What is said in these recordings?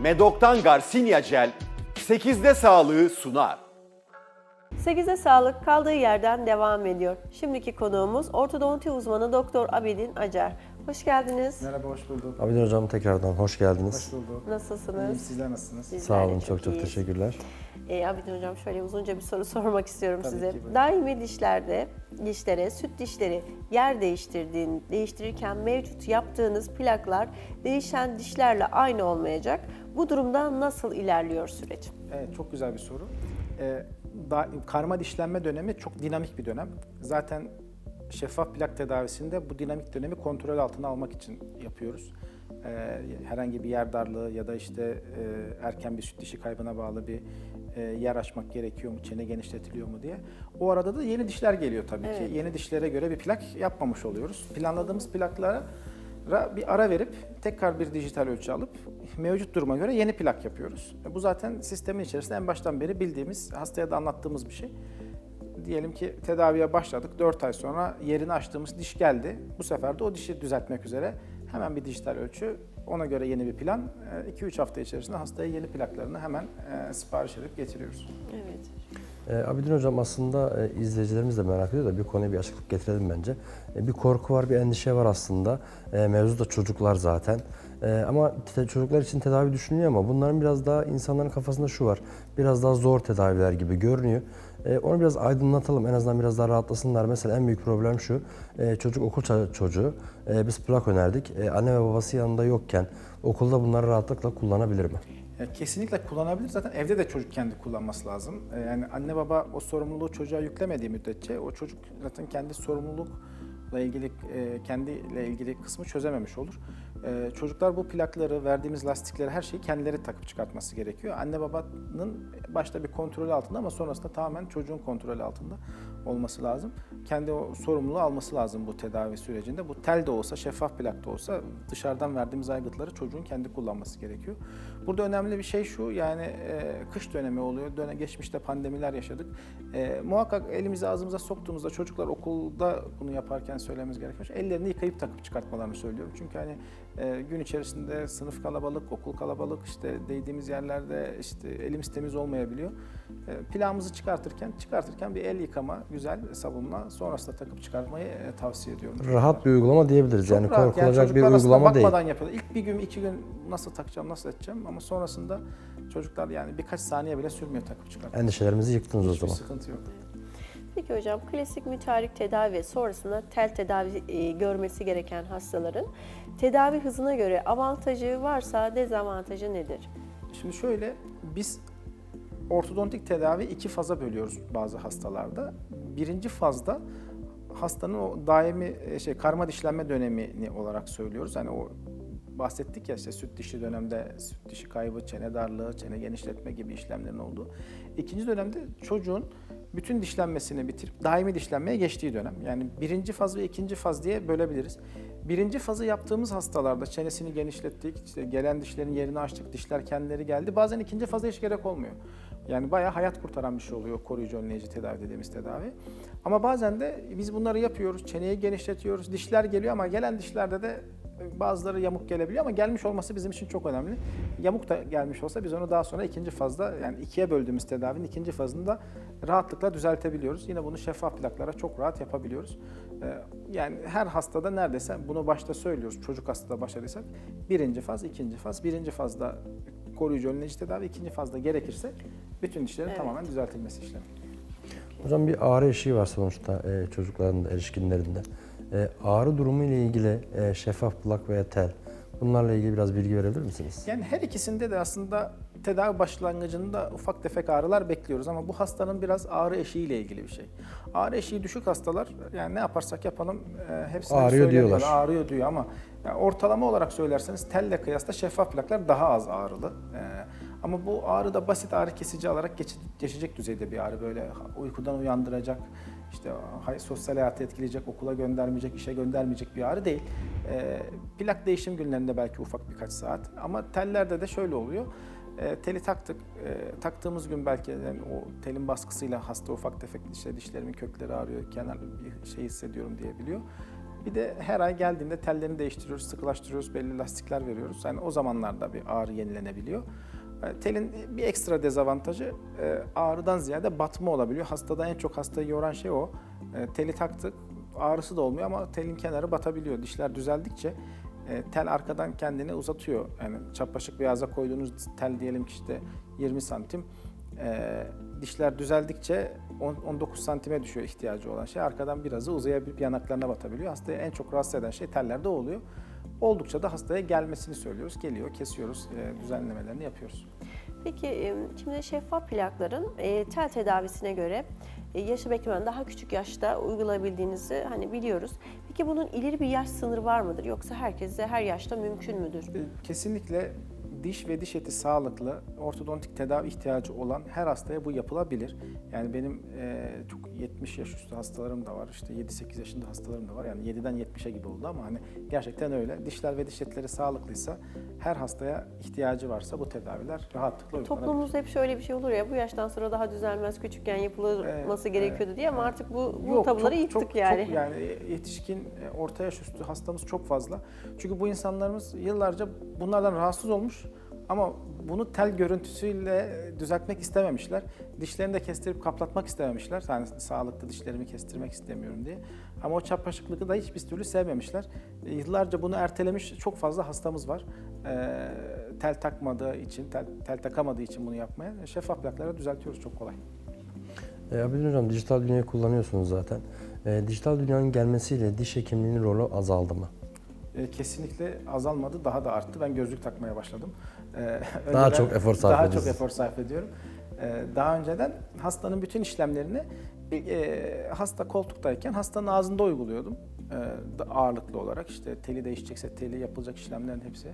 Medok'tan Garcinia Gel 8'de sağlığı sunar. 8'e sağlık kaldığı yerden devam ediyor. Şimdiki konuğumuz ortodonti uzmanı Doktor Abidin Acar. Hoş geldiniz. Merhaba, hoş bulduk. Abidin Hocam tekrardan hoş geldiniz. Hoş bulduk. İyiyim, Nasılsınız? sizler nasılsınız? Bizler Sağ olun, çok çok iyiyiz. teşekkürler. Ee, Abidin Hocam şöyle uzunca bir soru sormak istiyorum Tabii size. Daimi dişlerde, dişlere, süt dişleri yer değiştirdiğin, değiştirirken mevcut yaptığınız plaklar değişen dişlerle aynı olmayacak. Bu durumda nasıl ilerliyor süreç? Evet, çok güzel bir soru. Ee, da, karma dişlenme dönemi çok dinamik bir dönem. Zaten şeffaf plak tedavisinde bu dinamik dönemi kontrol altına almak için yapıyoruz. Ee, herhangi bir yer darlığı ya da işte e, erken bir süt dişi kaybına bağlı bir e, yer açmak gerekiyor mu, çene genişletiliyor mu diye. O arada da yeni dişler geliyor tabii Evet. ki. Yeni dişlere göre bir plak yapmamış oluyoruz. Planladığımız plaklara ra- bir ara verip tekrar bir dijital ölçü alıp mevcut duruma göre yeni plak yapıyoruz. E, Bu zaten sistemin içerisinde en baştan beri bildiğimiz, hastaya da anlattığımız bir şey. Diyelim ki tedaviye başladık, 4 ay sonra yerini açtığımız diş geldi. Bu sefer de o dişi düzeltmek üzere hemen bir dijital ölçü, ona göre yeni bir plan. 2-3 hafta içerisinde hastaya yeni plaklarını hemen e, sipariş edip getiriyoruz. Evet. Ee, Abidin Hocam aslında e, izleyicilerimiz de merak ediyor da bir konuya bir açıklık getirelim bence. E, bir korku var, bir endişe var aslında. E, mevzu da çocuklar zaten. E, ama çocuklar için tedavi düşünülüyor ama bunların biraz daha insanların kafasında şu var. Biraz daha zor tedaviler gibi görünüyor. E, onu biraz aydınlatalım, en azından biraz daha rahatlasınlar. Mesela en büyük problem şu, e, çocuk okul çocuğu. E, biz plak önerdik. E, anne ve babası yanında yokken okulda bunları rahatlıkla kullanabilir mi? Kesinlikle kullanabilir. Zaten evde de çocuk kendi kullanması lazım. Ee, Yani anne baba o sorumluluğu çocuğa yüklemediği müddetçe o çocuk zaten kendi sorumlulukla ilgili e, kendiyle ilgili kısmı çözememiş olur. Ee, Çocuklar bu plakları, verdiğimiz lastikleri her şeyi kendileri takıp çıkartması gerekiyor. Anne babanın başta bir kontrolü altında ama sonrasında tamamen çocuğun kontrolü altında olması lazım. Kendi o sorumluluğu alması lazım bu tedavi sürecinde. Bu tel de olsa, şeffaf plak da olsa dışarıdan verdiğimiz aygıtları çocuğun kendi kullanması gerekiyor. Burada önemli bir şey şu, yani e, kış dönemi oluyor. Döne, geçmişte pandemiler yaşadık. E, muhakkak elimizi ağzımıza soktuğumuzda çocuklar okulda bunu yaparken söylememiz gerekiyor. Ellerini yıkayıp takıp çıkartmalarını söylüyorum. Çünkü hani e, gün içerisinde sınıf kalabalık, okul kalabalık, işte değdiğimiz yerlerde işte elimiz temiz olmayabiliyor. E, plağımızı çıkartırken, çıkartırken bir el yıkama, güzel sabunla sonrasında takıp çıkartmayı e, tavsiye ediyorum. Rahat bir uygulama diyebiliriz. Çok yani rahat. korkulacak bir çocuklar aslında uygulama değil. bakmadan yapıyorlar. İlk bir gün, iki gün nasıl takacağım, nasıl edeceğim ama sonrasında çocuklar yani birkaç saniye bile sürmüyor takıp çıkartmak. Endişelerimizi yıktınız o Hiçbir zaman. sıkıntı yok. Peki hocam klasik müteahhit tedavi sonrasında tel tedavi e, görmesi gereken hastaların tedavi hızına göre avantajı varsa dezavantajı nedir? Şimdi şöyle, biz ortodontik tedavi iki faza bölüyoruz bazı hastalarda. Birinci fazda hastanın o daimi e, şey karma dişlenme dönemini olarak söylüyoruz. Hani o bahsettik ya işte süt dişi dönemde süt dişi kaybı, çene darlığı, çene genişletme gibi işlemlerin olduğu. İkinci dönemde çocuğun bütün dişlenmesini bitirip daimi dişlenmeye geçtiği dönem. Yani birinci faz ve ikinci faz diye bölebiliriz. Birinci fazı yaptığımız hastalarda çenesini genişlettik, işte gelen dişlerin yerini açtık, dişler kendileri geldi. Bazen ikinci faza hiç gerek olmuyor. Yani bayağı hayat kurtaran bir şey oluyor koruyucu önleyici tedavi dediğimiz tedavi. Ama bazen de biz bunları yapıyoruz, çeneyi genişletiyoruz, dişler geliyor ama gelen dişlerde de bazıları yamuk gelebiliyor ama gelmiş olması bizim için çok önemli. Yamuk da gelmiş olsa biz onu daha sonra ikinci fazda yani ikiye böldüğümüz tedavinin ikinci fazında rahatlıkla düzeltebiliyoruz. Yine bunu şeffaf plaklara çok rahat yapabiliyoruz. Ee, Yani her hastada neredeyse bunu başta söylüyoruz. Çocuk hastada başladıysak birinci faz, ikinci faz. Birinci fazda koruyucu önleyici tedavi, ikinci fazda gerekirse bütün dişlerin Evet. tamamen düzeltilmesi işlemi. Hocam bir ağrı eşiği var sonuçta e, çocukların da erişkinlerinde. E, ağrı durumu ile ilgili e, şeffaf plak veya tel bunlarla ilgili biraz bilgi verebilir misiniz? Yani her ikisinde de aslında tedavi başlangıcında ufak tefek ağrılar bekliyoruz ama bu hastanın biraz ağrı eşiğiyle ilgili bir şey. Ağrı eşiği düşük hastalar yani ne yaparsak yapalım e, hepsine Ağrıyor diyorlar. Ağrıyor diyor ama yani ortalama olarak söylerseniz telle kıyasla şeffaf plaklar daha az ağrılı. E, ama bu ağrı da basit ağrı kesici alarak geç- geçecek düzeyde bir ağrı. Böyle uykudan uyandıracak, işte sosyal hayatı etkileyecek, okula göndermeyecek, işe göndermeyecek bir ağrı değil. E, plak değişim günlerinde belki ufak birkaç saat ama tellerde de şöyle oluyor. E, teli taktık. E, taktığımız gün belki yani o telin baskısıyla hasta ufak tefek işte dişlerimin kökleri ağrıyor, kenar bir şey hissediyorum diyebiliyor. Bir de her ay geldiğinde tellerini değiştiriyoruz, sıkılaştırıyoruz, belli lastikler veriyoruz. Yani o zamanlarda bir ağrı yenilenebiliyor. E, Telin bir ekstra dezavantajı e, ağrıdan ziyade batma olabiliyor. Hastada en çok hastayı yoran şey o. E, Teli taktık, ağrısı da olmuyor ama telin kenarı batabiliyor. Dişler düzeldikçe tel arkadan kendini uzatıyor. Yani çapraşık bir ağza koyduğunuz tel diyelim ki işte 20 santim. Dişler düzeldikçe on- 19 santime düşüyor ihtiyacı olan şey. Arkadan birazı uzayabilip yanaklarına batabiliyor. Hastayı en çok rahatsız eden şey tellerde oluyor. Oldukça da hastaya gelmesini söylüyoruz. Geliyor, kesiyoruz, e, düzenlemelerini yapıyoruz. Peki e, şimdi şeffaf plakların e, tel tedavisine göre yaşı beklemen daha küçük yaşta uygulayabildiğinizi hani biliyoruz. Peki bunun ileri bir yaş sınırı var mıdır yoksa herkese her yaşta mümkün müdür? Kesinlikle diş ve diş eti sağlıklı, ortodontik tedavi ihtiyacı olan her hastaya bu yapılabilir. Yani benim e, çok 70 yaş üstü hastalarım da var, işte 7-8 yaşında hastalarım da var. Yani 7'den 70'e gibi oldu ama hani gerçekten öyle. Dişler ve diş etleri sağlıklıysa her hastaya ihtiyacı varsa bu tedaviler rahatlıkla uygulanabilir. Toplumumuzda hep şöyle bir şey olur ya bu yaştan sonra daha düzelmez küçükken yapılması Evet, gerekiyordu evet, diye ama evet. artık bu, bu Yok, tabuları çok- yıktık çok- yani. Çok yani yetişkin, e, orta yaş üstü hastamız çok fazla. Çünkü bu insanlarımız yıllarca bunlardan rahatsız olmuş ama bunu tel görüntüsüyle düzeltmek istememişler. Dişlerini de kestirip kaplatmak istememişler. Yani sağlıklı dişlerimi kestirmek istemiyorum diye. Ama o çapraşıklığı da hiçbir türlü sevmemişler. Yıllarca bunu ertelemiş çok fazla hastamız var. E, tel takmadığı için, tel, tel takamadığı için bunu yapmaya. Şeffaf plakları düzeltiyoruz çok kolay. E, Abidin Hocam dijital dünyayı kullanıyorsunuz zaten. E, dijital dünyanın gelmesiyle diş hekimliğinin rolü azaldı mı? E, kesinlikle azalmadı, daha da arttı. Ben gözlük takmaya başladım. E, Daha çok efor sarf Daha çok efor sarf ediyorum. E, daha önceden hastanın bütün işlemlerini e, hasta koltuktayken hastanın ağzında uyguluyordum. E, ağırlıklı olarak işte teli değişecekse teli yapılacak işlemlerin hepsi.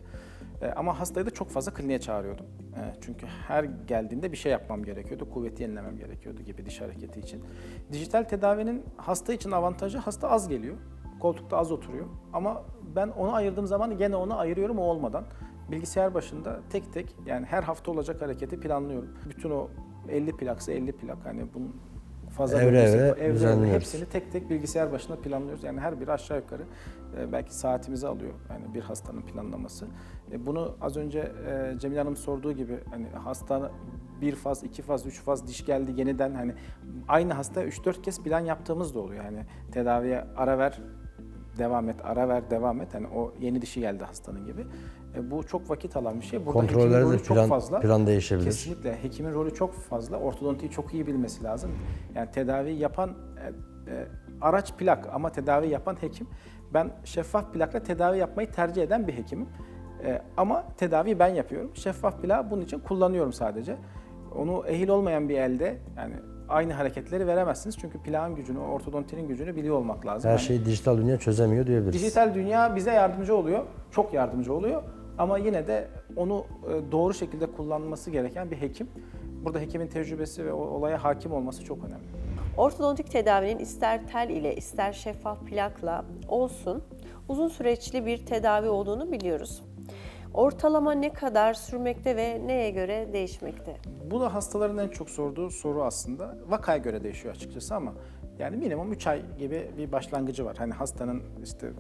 E, ama hastayı da çok fazla kliniğe çağırıyordum. E, çünkü her geldiğinde bir şey yapmam gerekiyordu. Kuvveti yenilemem gerekiyordu gibi diş hareketi için. Dijital tedavinin hasta için avantajı hasta az geliyor. Koltukta az oturuyor. Ama ben onu ayırdığım zaman gene onu ayırıyorum o olmadan. Bilgisayar başında tek tek yani her hafta olacak hareketi planlıyorum. Bütün o 50 plaksa 50 plak hani bunun fazla Evre evre evre hepsini tek tek bilgisayar başında planlıyoruz. Yani her biri aşağı yukarı e, belki saatimizi alıyor yani bir hastanın planlaması. E, bunu az önce e, Cemil Hanım sorduğu gibi hani hasta bir faz, iki faz, üç faz diş geldi yeniden hani aynı hasta 3-4 kez plan yaptığımız da oluyor. Yani tedaviye ara ver, devam et, ara ver, devam et. Hani o yeni dişi geldi hastanın gibi. E, bu çok vakit alan bir şey. Burada Kontrollerde rolü çok plan, fazla. plan değişebilir. Kesinlikle hekimin rolü çok fazla. Ortodontiyi çok iyi bilmesi lazım. Yani tedavi yapan e, e, araç plak ama tedavi yapan hekim. Ben şeffaf plakla tedavi yapmayı tercih eden bir hekimim. E, ama tedaviyi ben yapıyorum. Şeffaf plağı bunun için kullanıyorum sadece. Onu ehil olmayan bir elde yani aynı hareketleri veremezsiniz. Çünkü plağın gücünü, ortodontinin gücünü biliyor olmak lazım. Her Yani şeyi dijital dünya çözemiyor diyebiliriz. Dijital dünya bize yardımcı oluyor. Çok yardımcı oluyor. Ama yine de onu e, doğru şekilde kullanması gereken bir hekim. Burada hekimin tecrübesi ve olaya hakim olması çok önemli. Ortodontik tedavinin ister tel ile ister şeffaf plakla olsun uzun süreçli bir tedavi olduğunu biliyoruz. Ortalama ne kadar sürmekte ve neye göre değişmekte? Bu da hastaların en çok sorduğu soru aslında. Vakaya göre değişiyor açıkçası ama yani minimum 3 ay gibi bir başlangıcı var. Hani hastanın işte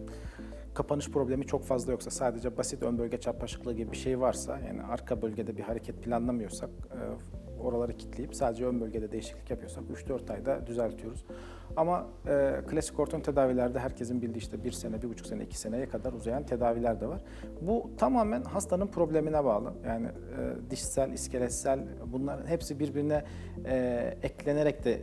kapanış problemi çok fazla yoksa sadece basit ön bölge çapraşıklığı gibi bir şey varsa yani arka bölgede bir hareket planlamıyorsak e, oraları kilitleyip sadece ön bölgede değişiklik yapıyorsak 3-4 ayda düzeltiyoruz. Ama e, klasik orton tedavilerde herkesin bildiği işte bir sene, bir buçuk sene, iki seneye kadar uzayan tedaviler de var. Bu tamamen hastanın problemine bağlı. Yani e, dişsel, iskeletsel bunların hepsi birbirine e, eklenerek de e,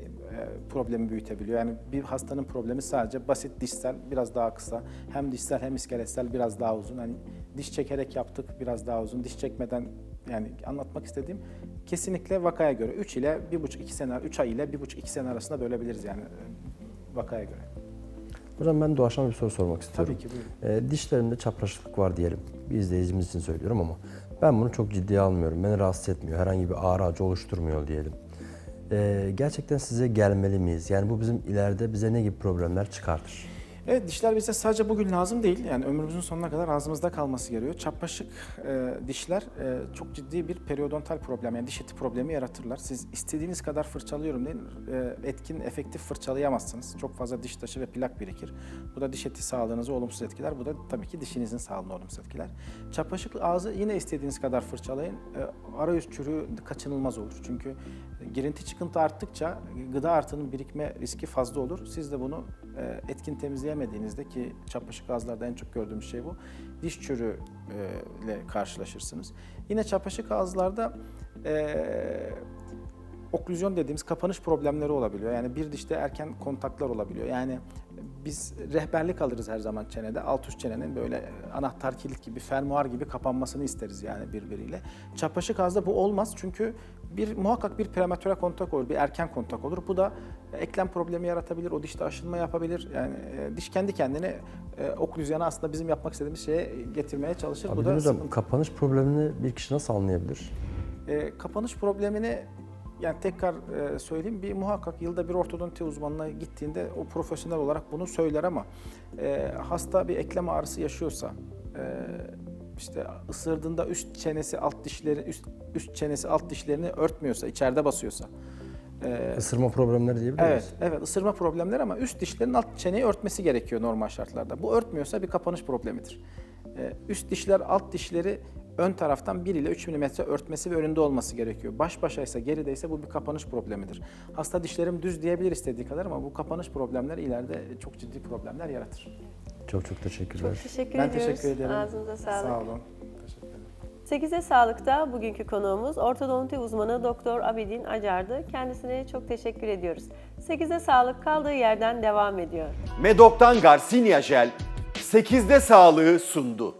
problemi büyütebiliyor. Yani bir hastanın problemi sadece basit dişsel biraz daha kısa. Hem dişsel hem iskeletsel biraz daha uzun. Hani diş çekerek yaptık biraz daha uzun. Diş çekmeden yani anlatmak istediğim kesinlikle vakaya göre 3 ile 1,5-2 sene, 3 ay ile 1,5-2 sene arasında bölebiliriz yani e, vakaya göre. Hocam ben doğaçlama bir soru sormak istiyorum. Tabii ki buyurun. E, dişlerimde çapraşıklık var diyelim. Bir izleyicimiz için söylüyorum ama ben bunu çok ciddiye almıyorum. Beni rahatsız etmiyor. Herhangi bir ağrı acı oluşturmuyor diyelim. E, gerçekten size gelmeli miyiz? Yani bu bizim ileride bize ne gibi problemler çıkartır? Evet dişler bize sadece bugün lazım değil. Yani ömrümüzün sonuna kadar ağzımızda kalması gerekiyor. Çapraşık e, dişler e, çok ciddi bir periodontal problem yani diş eti problemi yaratırlar. Siz istediğiniz kadar fırçalıyorum deyin e, etkin, efektif fırçalayamazsınız. Çok fazla diş taşı ve plak birikir. Bu da diş eti sağlığınızı olumsuz etkiler. Bu da tabii ki dişinizin sağlığını olumsuz etkiler. Çapraşık ağzı yine istediğiniz kadar fırçalayın. E, arayüz çürüğü kaçınılmaz olur. Çünkü girinti çıkıntı arttıkça gıda artığının birikme riski fazla olur. Siz de bunu etkin temizleyemediğinizde ki çapraşık ağızlarda en çok gördüğümüz şey bu. Diş çürüğü e, ile karşılaşırsınız. Yine çapraşık ağızlarda e, oklüzyon dediğimiz kapanış problemleri olabiliyor. Yani bir dişte erken kontaklar olabiliyor. Yani biz rehberlik alırız her zaman çenede. Alt üst çenenin böyle anahtar kilit gibi, fermuar gibi kapanmasını isteriz yani birbiriyle. Çapraşık ağızda bu olmaz çünkü bir muhakkak bir prematüre kontak olur, bir erken kontak olur. Bu da eklem problemi yaratabilir, o dişte aşınma yapabilir. Yani e, diş kendi kendine e, oklüzyonu aslında bizim yapmak istediğimiz şeye getirmeye çalışır. Abi bu da hocam sıkıntı. kapanış problemini bir kişi nasıl anlayabilir? E, kapanış problemini yani tekrar e, söyleyeyim bir muhakkak yılda bir ortodonti uzmanına gittiğinde o profesyonel olarak bunu söyler ama e, hasta bir eklem ağrısı yaşıyorsa e, işte ısırdığında üst çenesi alt dişleri üst, üst çenesi alt dişlerini örtmüyorsa içeride basıyorsa e, Isırma problemleri diyebilir miyiz? Evet, evet ısırma problemleri ama üst dişlerin alt çeneyi örtmesi gerekiyor normal şartlarda. Bu örtmüyorsa bir kapanış problemidir. Ee, üst dişler alt dişleri ön taraftan 1 ile 3 mm örtmesi ve önünde olması gerekiyor. Baş başaysa gerideyse bu bir kapanış problemidir. Hasta dişlerim düz diyebilir istediği kadar ama bu kapanış problemleri ileride çok ciddi problemler yaratır. Çok çok teşekkürler. Çok teşekkür ben ediyoruz. teşekkür ederim. Ağzınıza sağlık. Sağ olun. Teşekkür ederim. 8'e Sağlık'ta bugünkü konuğumuz ortodonti uzmanı Doktor Abidin Acar'dı. Kendisine çok teşekkür ediyoruz. 8'e Sağlık kaldığı yerden devam ediyor. Medok'tan Garcinia Jel 8'de sağlığı sundu.